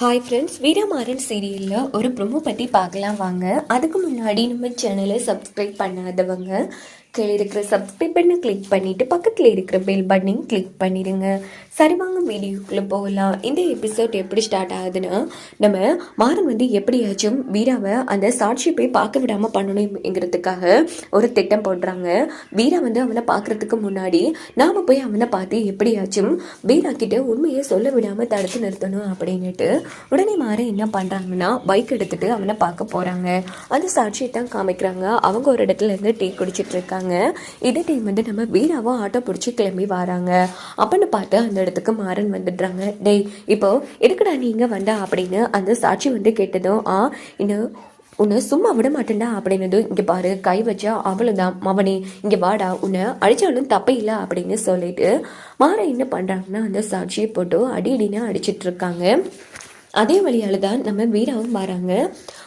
Hi friends Veeramaran சீரியலில் ஒரு promo பற்றி பார்க்கலாம் வாங்க. அதுக்கு முன்னாடி நம்ம சேனலை சப்ஸ்கிரைப் பண்ணாதவங்க கீழே இருக்கிற சப்ஸ்கிரைப் பண்ண கிளிக் பண்ணிவிட்டு பக்கத்தில் இருக்கிற பெல் பட்டனையும் கிளிக் பண்ணிடுங்க. சரி வாங்க வீடியோக்குள்ளே போகலாம். இந்த எபிசோட் எப்படி ஸ்டார்ட் ஆகுதுன்னா நம்ம மாறன் வந்து எப்படியாச்சும் வீராவை அந்த சாட்சி போய் பார்க்க விடாமல் பண்ணணுங்கிறதுக்காக ஒரு திட்டம் போடுறாங்க. வீரா வந்து அவனை பார்க்கறதுக்கு முன்னாடி நாம் போய் அவனை பார்த்து எப்படியாச்சும் வீரா கிட்ட உண்மையை சொல்ல விடாமல் தடுத்து நிறுத்தணும் அப்படின்னுட்டு உடனே மாறன் என்ன பண்ணுறாங்கன்னா பைக் எடுத்துகிட்டு அவனை பார்க்க போகிறாங்க அந்த சாட்சியை தான் காமிக்கிறாங்க. அவங்க ஒரு இடத்துல இருந்து டீ குடிச்சிட்டு இருக்காங்க. இதே டைம் வந்து நம்ம வீராவும் ஆட்டோ பிடிச்சி கிளம்பி வராங்க. அப்படின்னு பார்த்து அந்த இடத்துக்கு மாறன் வந்துடுறாங்க. டேய் இப்போ எதுக்குடா நீ இங்கே வந்தா அப்படின்னு அந்த சாட்சி வந்து கேட்டதும் ஆ இன்னும் உன்னை சும்மா விட மாட்டேன்டா அப்படின்னதும் இங்கே பாரு கை வச்சா அவ்வளோதான் மவனே இங்கே வாடா. உன்னை அடித்தாலும் தப்பே இல்லை அப்படின்னு சொல்லிட்டு மாற என்ன பண்ணுறாங்கன்னா அந்த சாட்சியை போட்டு அடி அடினா அடிச்சிட்டு இருக்காங்க. அதே வழியால் தான் நம்ம வீராவும் வராங்க.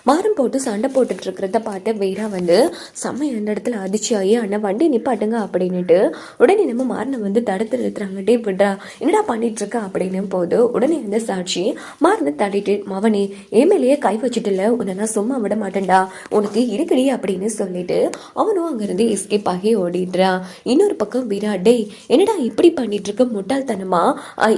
மாரம் போட்டு சண்டை போட்டுட்டு இருக்கிறத பார்த்து வீரா வந்து செம்ம அந்த இடத்துல அதிர்ச்சியாகி அண்ணன் வண்டி நிப்பாட்டுங்க அப்படின்னுட்டு உடனே நம்ம மாரனை வந்து தடுத்து நிறுத்துறாங்க டே விட்றா என்னடா பண்ணிட்டு இருக்க அப்படின்னு போது உடனே அந்த சாட்சி மாரனை தள்ளிட்டு மவனே ஏமேலேயே கை வச்சுட்டுல உன்னை நான் சும்மா விட மாட்டேன்டா உனக்கு இருக்குடி அப்படின்னு சொல்லிட்டு அவனும் அங்கேருந்து எஸ்கேப் ஆகி ஓடிடுறான் இன்னொரு பக்கம் வீரா டேய் என்னடா இப்படி பண்ணிட்டு இருக்க முட்டாள்தனமா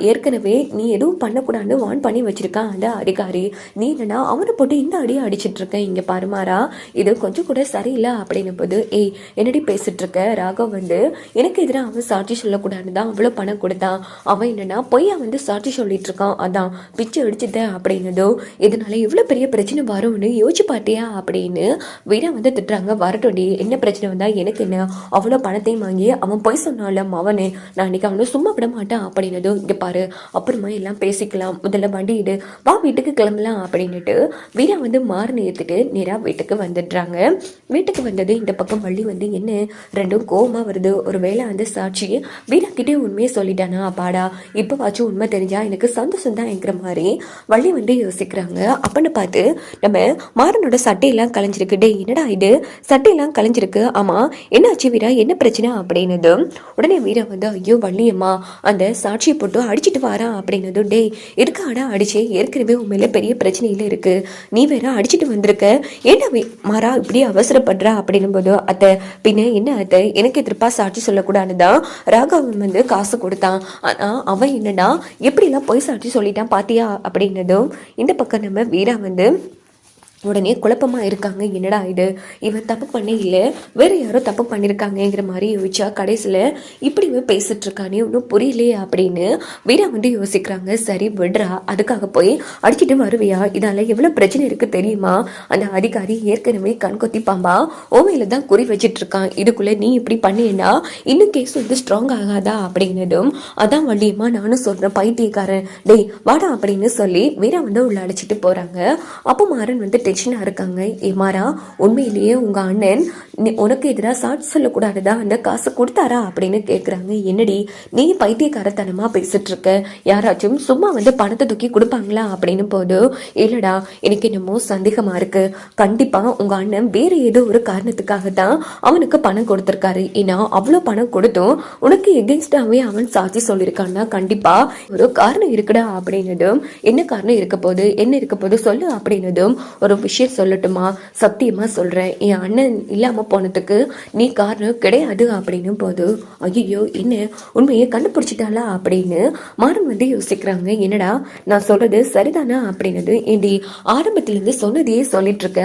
ஏற்கனவே நீ எதுவும் பண்ணக்கூடாதுன்னு வான் பண்ணி வச்சிருக்கான் அந்த அதிகாரி. நீ என்னன்னா அவனை போட்டு இந்த அடி அடி அடிச்சிட்ருக்கேன் இங்கே பருமாறா இது கொஞ்சம் கூட சரியில்லை அப்படின்னு போது ஏய் என்னடி பேசிகிட்ருக்க ராகவ் வந்து எனக்கு எதிராக அவன் சாட்சி சொல்லக்கூடாதுன்னு தான் அவ்வளோ பணம் கொடுத்தான். அவன் என்னென்னா பொய்யா வந்து சாட்சி சொல்லிட்டு இருக்கான் அதான் பிச்சு அடிச்சுட்டேன் அப்படின்னதோ இதனால இவ்வளோ பெரிய பிரச்சனை வரும்னு யோசிச்சு பார்த்தியா அப்படின்னு வீரா வந்து திட்டுறாங்க. வரட்டோடி என்ன பிரச்சனை வந்தால் எனக்கு என்ன? அவ்வளோ பணத்தையும் வாங்கி அவன் பொய் சொன்னால அவனே நான் அன்னைக்கு அவனை சும்மா விட மாட்டேன். அப்படின்னதோ இங்கே பாரு அப்புறமா எல்லாம் பேசிக்கலாம். முதல்ல வண்டி இடு வா வீட்டுக்கு கிளம்பலாம். அப்படின்னுட்டு வீரா வந்து மாறின ஏற்றுட்டு நேராக வீட்டுக்கு வந்துடுறாங்க. வீட்டுக்கு வந்தது இந்த பக்கம் வள்ளி வந்து என்ன ரெண்டும் கோவமா வருது. ஒரு வேளை அந்த சாட்சி வீணாக்கிட்டே கிட்டே உண்மையை சொல்லிட்டானா? அப்பாடா இப்போவாச்சும் உண்மை தெரிஞ்சா எனக்கு சந்தோஷம் தான் என்கிற மாதிரி வள்ளி வந்து யோசிக்கிறாங்க. அப்படின்னு பார்த்து நம்ம மாறனோட சட்டையெல்லாம் கலைஞ்சிருக்கு. டே என்னடா இது? சட்டையெல்லாம் கலைஞ்சிருக்கு. ஆமா என்னாச்சு வீரா? என்ன பிரச்சனை? அப்படின்னது உடனே வீரா வந்து ஐயோ வள்ளியம்மா அந்த சாட்சியை போட்டு அடிச்சிட்டு வாரா அப்படின்னதும் டேய் இருக்காடா அடிச்சு ஏற்கனவே உண்மையில பெரிய பிரச்சனையில இருக்கு. நீ வேற அடிச்சு அடிச்சிட்டு வந்திருக்க. ஏன்டா வி- மாறா இப்படி அவசரப்படுறா அப்படின்னும் போது அத்தை பின்ன என்ன அத்தை? எனக்கு எதிர்ப்பா சாட்சி சொல்லக்கூடாதுதான் ராகவன் வந்து காசு கொடுத்தான். ஆனா அவன் என்னன்னா எப்படிலாம் பொய் சாட்சி சொல்லிட்டான் பாத்தியா? அப்படின்னதும் இந்த பக்கம் நம்ம வீரா வந்து உடனே குழப்பமாக இருக்காங்க. என்னடா இது? இவன் தப்பு பண்ணே இல்லை வேறு யாரோ தப்பு பண்ணியிருக்காங்கங்கிற மாதிரி யோசிச்சா கடைசியில் இப்படி இவன் பேசிட்டுருக்கானே ஒன்றும் புரியலையே அப்படின்னு வீரா வந்து யோசிக்கிறாங்க. சரி விடுறா. அதுக்காக போய் அடிச்சுட்டு வருவியா? இதால் எவ்வளோ பிரச்சனை இருக்குது தெரியுமா? அந்த அதிகாரி ஏற்கனவே கண் கொத்தி பாம்பா ஓமையில் தான் குறி வச்சிட்ருக்கான் இதுக்குள்ளே நீ இப்படி பண்ணினா இன்னும் கேஸ் வந்து ஸ்ட்ராங் ஆகாதா அப்படின்னதும் அதான் வள்ளியம்மா நானும் சொல்கிறேன் பைத்தியக்காரன். டேய் வாடா அப்படின்னு சொல்லி வீரா வந்து உள்ள அடிச்சிட்டு போகிறாங்க அப்போ மாறன் வந்து டென்ஷனாக இருக்காங்க. ஏ உண்மையிலேயே உங்கள் அண்ணன் உனக்கு எதிராக சாட்சி சொல்லக்கூடாதுதா அந்த காசு கொடுத்தாரா அப்படின்னு கேட்குறாங்க என்னடி நீ பைத்தியக்காரத்தனமாக பேசிகிட்ருக்க இருக்க யாராச்சும் சும்மா வந்து பணத்தை தூக்கி கொடுப்பாங்களா அப்படின்னு போது இல்லைடா எனக்கு என்னமோ சந்தேகமாக இருக்குது கண்டிப்பாக உங்கள் அண்ணன் வேறு ஏதோ ஒரு காரணத்துக்காக தான் அவனுக்கு பணம் கொடுத்துருக்காரு. ஏன்னா அவ்வளோ பணம் கொடுத்தும் உனக்கு எகென்ஸ்டாகவே அவன் சாட்சி சொல்லியிருக்கான்னா கண்டிப்பாக ஒரு காரணம் இருக்குடா அப்படின்னதும் என்ன காரணம் இருக்க போது என்ன இருக்க போது சொல்லு அப்படின்னதும் ஒரு விஷயம் சொல்லட்டுமா? சத்தியமாக சொல்கிறேன் என் அண்ணன் இல்லாமல் போனதுக்கு நீ காரணம் கிடையாது அப்படின்னு போது ஐயோ என்ன? உண்மையை கண்டுபிடிச்சிட்டாளா அப்படின்னு மாறன் வந்து யோசிக்கிறாங்க. என்னடா நான் சொல்கிறது சரிதானா அப்படின்னது ஏண்டி ஆரம்பத்துலேருந்து சொன்னதையே சொல்லிட்டு இருக்க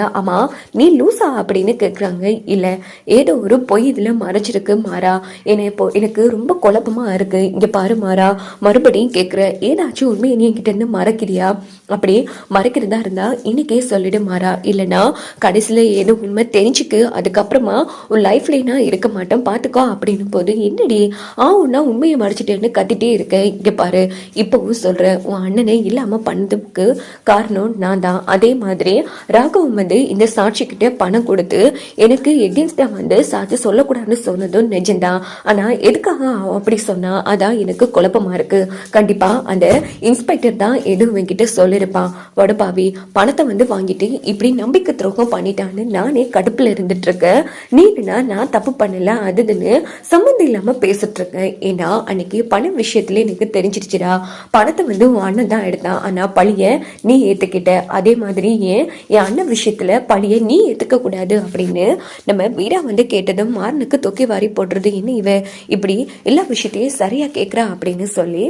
நீ லூசா அப்படின்னு கேட்குறாங்க இல்லை ஏதோ ஒரு பொய் இதில் மறைச்சிருக்கு மாறா. என்னை இப்போ எனக்கு ரொம்ப குழப்பமா இருக்குது இங்கே பாரு மாறா மறுபடியும் கேட்குற ஏதாச்சும் உண்மையை நீ என்கிட்ட இருந்து மறைக்கிறியா? அப்படி மறைக்கிறதா இருந்தால் இன்னைக்கே சொல்லிடு மாறா? இல்லைனா கடைசியில் ஏதோ உண்மை தெரிஞ்சுக்கு அதுக்கப்புறமா உன் லைஃப் நான் இருக்க மாட்டேன் பார்த்துக்கோ அப்படின்னும் போது என்னடி? ஆ உன்னா உண்மையை மறைச்சிட்டேன்னு கத்திட்டே இருக்க இங்கே பாரு. இப்போவும் சொல்கிறேன் உன் அண்ணனை இல்லாமல் பண்ணதுக்கு காரணம் நான் தான். அதே மாதிரி ராகவன் வந்து இந்த சாட்சிக்கிட்ட பணம் கொடுத்து எனக்கு எகென்ஸ்டா வந்து சாட்சி சொல்லக்கூடாதுன்னு சொன்னதும் நிஜம்தான். ஆனால் எதுக்காக அப்படி சொன்னா? அதான் எனக்கு குழப்பமா இருக்குது கண்டிப்பாக அந்த இன்ஸ்பெக்டர் தான் எதுவும் என்கிட்ட சொல்லியிருப்பான் வடபாவி பணத்தை வந்து வாங்கிட்டு இப்படி நம்பிக்கை துரோகம் பண்ணிட்டான்னு நானே கடுப்பில் இருந்துட்டு இருக்கேன் நீனா நான் தப்பு பண்ணல அதுன்னு சம்மந்தம் இல்லாமல் பேசிட்டு இருக்கேன் ஏன்னா அன்னைக்கு பண விஷயத்துல எனக்கு தெரிஞ்சிருச்சுடா பணத்தை வந்து உன் அண்ணன் தான் எடுத்தான். ஆனால் பழிய நீ ஏற்றுக்கிட்ட அதே மாதிரி ஏன் என் அண்ணன் விஷயத்தில் பழிய நீ ஏற்றுக்கக்கூடாது அப்படின்னு நம்ம வீரா வந்து கேட்டதும் மாறனுக்கு தொக்கி வாரி போடுறது என்ன இவ? இப்படி எல்லா விஷயத்தையும் சரியாக கேட்குறா அப்படின்னு சொல்லி